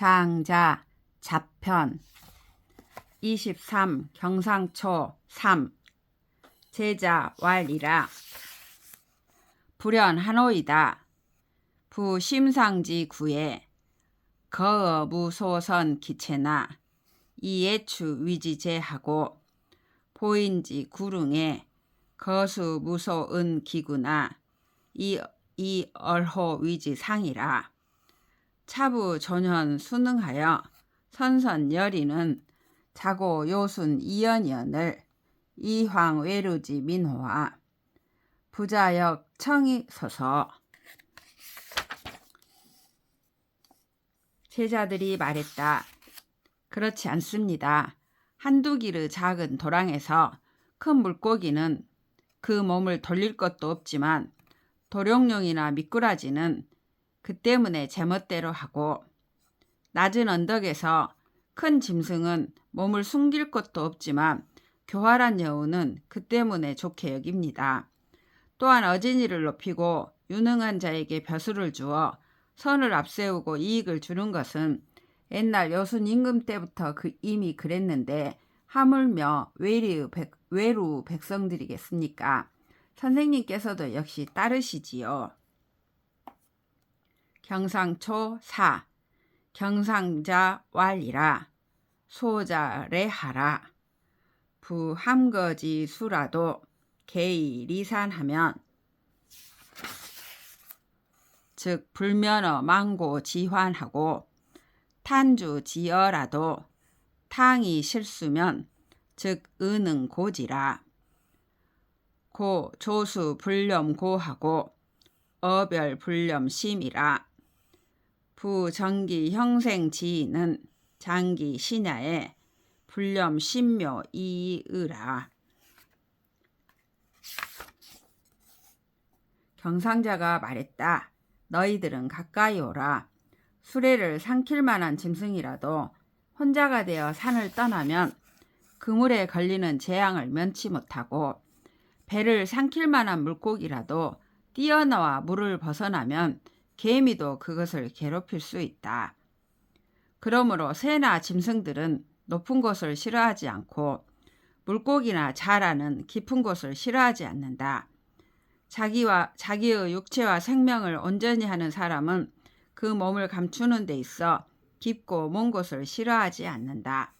장자 자편. 23 경상초 3 제자 왈이라. 불연하노이다. 부심상지 구에. 거어 무소선 기체나. 이예추 위지제하고. 보인지 구릉에. 거수 무소은 기구나. 이, 이 얼호 위지상이라 차부 전현 수능하여 선선 여리는 자고 요순 이연연을 이황 외루지 민호와 부자역 청이 서서 제자들이 말했다. 그렇지 않습니다. 한두 기르 작은 도랑에서 큰 물고기는 그 몸을 돌릴 것도 없지만 도룡뇽이나 미꾸라지는 그 때문에 제멋대로 하고 낮은 언덕에서 큰 짐승은 몸을 숨길 것도 없지만 교활한 여우는 그 때문에 좋게 여깁니다. 또한 어진이를 높이고 유능한 자에게 벼슬을 주어 선을 앞세우고 이익을 주는 것은 옛날 여순 임금 때부터 그 이미 그랬는데 하물며 외리 백, 외루 백성들이겠습니까? 선생님께서도 역시 따르시지요. 경상초 4 경상자 왈이라. 소자 레하라. 부함거지 수라도 개이 리산하면. 즉 불면어 망고 지환하고 탄주 지어라도 탕이 실수면 즉 은응 고지라. 고 조수 불렴 고하고 어별 불렴 심이라 부정기 형생 지인은 장기 신야에 불렴 신묘 이의라 경상자가 말했다. 너희들은 가까이 오라. 수레를 삼킬 만한 짐승이라도 혼자가 되어 산을 떠나면 그물에 걸리는 재앙을 면치 못하고 배를 삼킬 만한 물고기라도 뛰어나와 물을 벗어나면 개미도 그것을 괴롭힐 수 있다. 그러므로 새나 짐승들은 높은 곳을 싫어하지 않고 물고기나 자라는 깊은 곳을 싫어하지 않는다. 자기와 자기의 육체와 생명을 온전히 하는 사람은 그 몸을 감추는 데 있어 깊고 먼 곳을 싫어하지 않는다.